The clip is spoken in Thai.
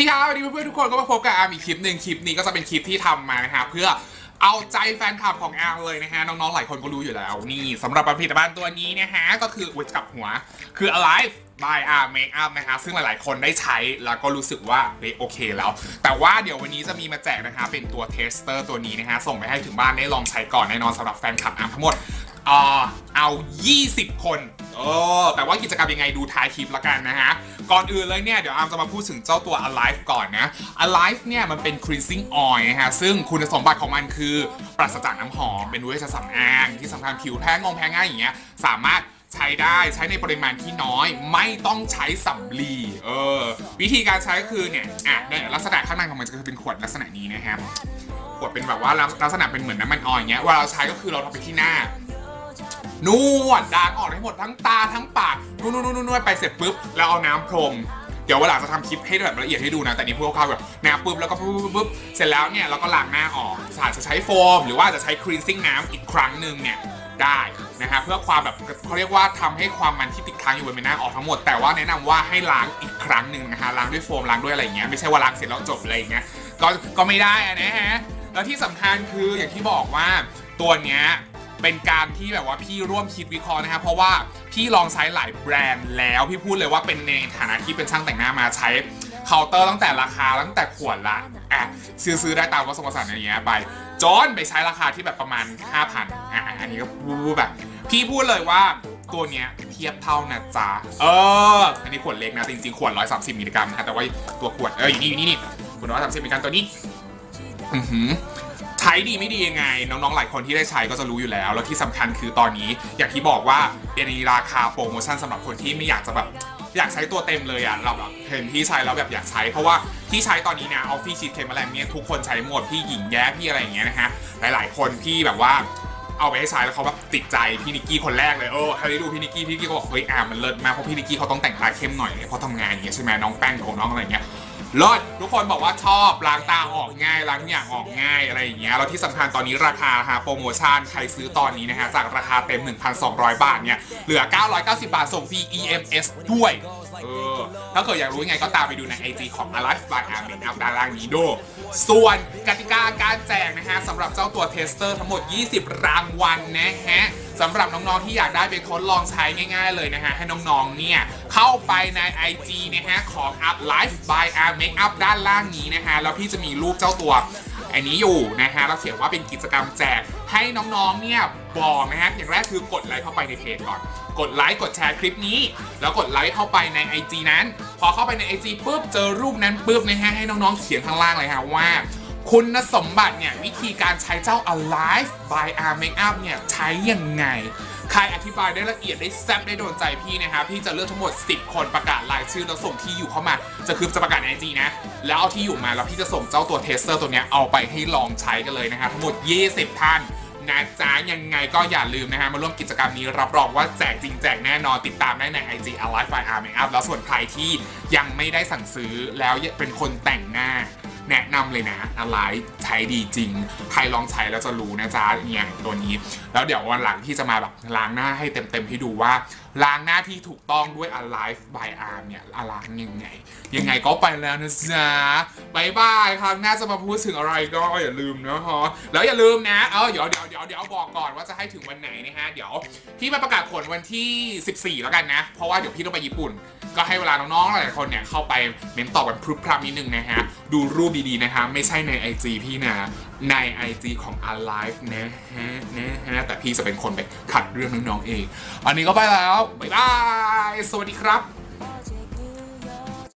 ดีครับวันนี้เพื่อนๆทุกคนก็มาพบกับอาร์มอีกคลิปหนึ่งคลิปนี้ก็จะเป็นคลิปที่ทำมานะฮะเพื่อเอาใจแฟนคลับของอาร์มเลยนะฮะน้องๆหลายคนก็รู้อยู่แล้วนี่สำหรับผลิตภัณฑ์ตัวนี้นะฮะก็คืออุยกับหัวคือ Alive by Arm Makeup นะฮะซึ่งหลายๆ คนได้ใช้แล้วก็รู้สึกว่าเฮ้ยโอเคแล้ว แต่ว่าเดี๋ยววันนี้จะมีมาแจกนะคะเป็นตัวเทสเตอร์ตัวนี้นะฮะส่งไปให้ถึงบ้านได้ลองใช้ก่อนแน่นอนสำหรับแฟนคลับอาร์มทั้งหมดเอ่อเอา20 คน เออแต่ว่ากิจกรรมยังไงดูท้ายคลิปละกันนะฮะ ก่อนอื่นเลยเนี่ย เดี๋ยวอามจะมาพูดถึงเจ้าตัว Alive ก่อนนะ Alive เนี่ย มันเป็น cleansing oil นะฮะ ซึ่งคุณสมบัติของมันคือปราศจากน้ำหอม เป็นเวชสำอาง ที่สำคัญผิวแพ้งงแพ้ง่ายอย่างเงี้ย สามารถใช้ได้ใช้ในปริมาณที่น้อยไม่ต้องใช้สำลีเออวิธีการใช้คือเนี่ยอะเนี่ยลักษณะข้างในของมันจะเป็นขวดลักษณะนี้นะฮะขวดเป็นแบบว่าลักษณะเป็นเหมือนน้ำมันออยเงี้ยเวลาเราใช้ก็คือเราทำไปที่หน้า นวดด่างออกให้หมดทั้งตาทั้งปากนวดนวดนวดไปเสร็จปุ๊บแล้วเอาน้ำพรมเดี๋ยวเวลาจะทำคลิปให้แบบละเอียดให้ดูนะแต่นี่พวกเขาวๆแบบน้ำปุ๊บแล้วก็ปุ๊บปุ๊บปุ๊บเสร็จแล้วเนี่ยเราก็ล้างหน้าออกอาจจะใช้โฟม หรือว่าจะใช้ cleansing น้ำอีกครั้งหนึ่งเนี่ยได้นะฮะเพื่อความแบบเขาเรียกว่าทำให้ความมันที่ติดค้างอยู่บนใบหน้าออกทั้งหมด แต่ว่าแนะนำว่าให้ล้างอีกครั้งหนึ่งนะฮะล้างด้วยโฟมล้างด้วยอะไรอย่างเงี้ยไม่ใช่ว่าล้างเสร็จแล้วจบอะไรอย่างเงี้ยก็ก็ไม่ได้อะนะฮะแล้วที่สำคัญคืออย่างที่บอกว่าตัวเนี้ย เป็นการที่แบบว่าพี่ร่วมคิดวิเคราะห์นะครับเพราะว่าพี่ลองใช้หลายแบรนด์แล้วพี่พูดเลยว่าเป็นในฐานะที่เป็นช่างแต่งหน้ามาใช้เคาน์เตอร์ตั้งแต่ราคาตั้งแต่ขวดละอะซื้อซื้อได้ตามวัสดุสันอย่างเงี้ยไปจอนไปใช้ราคาที่แบบประมาณ 5,000อะอันนี้ก็พูดแบบ พี่พูดเลยว่าตัวเนี้ยเทียบเท่านะจ๊ะเออ อันนี้ขวดเล็กนะ จริงๆ ขวด 130มิลลิกรัมนะแต่ว่าตัวขวดเอออยู่นี่อยู่นี่นี่ขวด130มิลลิกรัมตัวนี้อือหือ ใช้ดีไม่ดียังไง น้องๆ หลายคนที่ได้ใช้ก็จะรู้อยู่แล้ว แล้วที่สำคัญคือตอนนี้อย่างที่บอกว่าเป็นราคาโปรโมชั่นสำหรับคนที่ไม่อยากจะแบบอยากใช้ตัวเต็มเลยอะเราแบบเห็นพี่ใช้แล้วแบบอยากใช้ เพราะว่าที่ใช้ตอนนี้นะออฟฟี่ชีทเคมแลงเนี่ยทุกคนใช้หมดพี่หญิงแย้พี่อะไรอย่างเงี้ยนะฮะหลายๆ คนพี่แบบว่าเอาไปให้ใช้แล้วเขาแบบติดใจพี่นิกกี้คนแรกเลยโอ้ใครได้ดูพี่นิกกี้พี่นิกกี้ก็บอกเฮ้ยอ่ามันเลิศมากเพราะพี่นิกกี้เขาต้องแต่งตาเข้มหน่อยเลยเพราะทำงานอย่างเงี้ยใช่ไหมน้องแป้งของน้องอะไรอย่างเงี้ย ลิศทุกคนบอกว่าชอบล้างตาออกง่ายล้างทุกอย่างออกง่ายอะไรอย่างเงี้ยแล้วที่สำคัญตอนนี้ราคาฮะโปรโมชั่นใครซื้อตอนนี้นะฮะจากราคาเต็ม 1,200 บาทเนี่ยเหลือ 990 บาทส่งฟรี EMS ด้วยเออถ้าเกิดอยากรู้ยังไงก็ตามไปดูใน IG ของ Alive by a r m a k e up ด้านล่างนี้ดูส่วนกติกาการแจกนะฮะสำหรับเจ้าตัวเทสเตอร์ทั้งหมด 20 รางวัลนะฮะ สำหรับน้องๆที่อยากได้ไปทดลองใช้ง่ายๆเลยนะฮะ ให้น้องๆเนี่ยเข้าไปใน IG นะฮะของ Up Life by Air Makeup ด้านล่างนี้นะฮะ แล้วพี่จะมีรูปเจ้าตัวอันนี้อยู่นะฮะแล้วเขียนว่าเป็นกิจกรรมแจกให้น้องๆเนี่ยบอกนะฮะอย่างแรกคือกดไลค์เข้าไปในเพจก่อน กดไลค์กดแชร์คลิปนี้ แล้วกดไลค์เข้าไปใน IG นั้น พอเข้าไปใน IG ปุ๊บเจอรูปนั้นปุ๊บนะฮะให้น้องๆเขียนข้างล่างเลยฮะว่า คุณสมบัติเนี่ย วิธีการใช้เจ้า Alive by a r m a k e up เนี่ย ใช้ยังไง ใครอธิบายได้ละเอียดได้แซ่บได้โดนใจพี่นะครับ พี่จะเลือกทั้งหมด 10 คนประกาศรายชื่อแล้วส่งที่อยู่เข้ามา จะคือจะประกาศในไอจีนะ แล้วเอาที่อยู่มาแล้วพี่จะส่งเจ้าตัวเทสเตอร์ตัวเนี้ยเอาไปให้ลองใช้กันเลยนะฮะทั้งหมด 20 ท่านนะจ๊ะยังไงก็อย่าลืมนะฮะมาร่วมกิจกรรมนี้รับรองว่าแจกจริงแจกแน่นอนติดตามได้ใน IG Alive by a r Makeup แล้วส่วนใครที่ยังไม่ได้สั่งซื้อแล้วเป็นคนแต่งหน้า แนะนำเลยนะอะไรใช้ดีจริง ใครลองใช้แล้วจะรู้นะจ๊ะอย่างตัวนี้ แล้วเดี๋ยววันหลังที่จะมาแบบล้างหน้าให้เต็มๆให้ดูว่าล้างหน้าที่ถูกต้องด้วย Alive by Arm เนี่ยล้างยังไง ยังไงก็ไปแล้วนะจ๊ะบายบายครั้งหน้าจะมาพูดถึงอะไรก็อย่าลืมนะฮะแล้วอย่าลืมนะ เออเดี๋ยวเดี๋ยวเดี๋ยวเดี๋ยวบอกก่อนว่าจะให้ถึงวันไหนนะฮะ เดี๋ยวพี่มาประกาศผลวันที่ 14 แล้วกันนะ เพราะว่าเดี๋ยวพี่ต้องไปญี่ปุ่น ก็ให้เวลาน้องๆหลายคนเนี่ยเข้าไปเม้นตอบกันพรุบพรับนิดนึงนะฮะ ดูรูปดีๆนะฮะไม่ใช่ใน IG พี่นะ ใน IG ของ Alive นะฮะนะฮะแต่พี่จะเป็นคนไปขัดเรื่องน้องๆเอง อันนี้ก็ไปแล้ว บ๊ายบาย สวัสดีครับ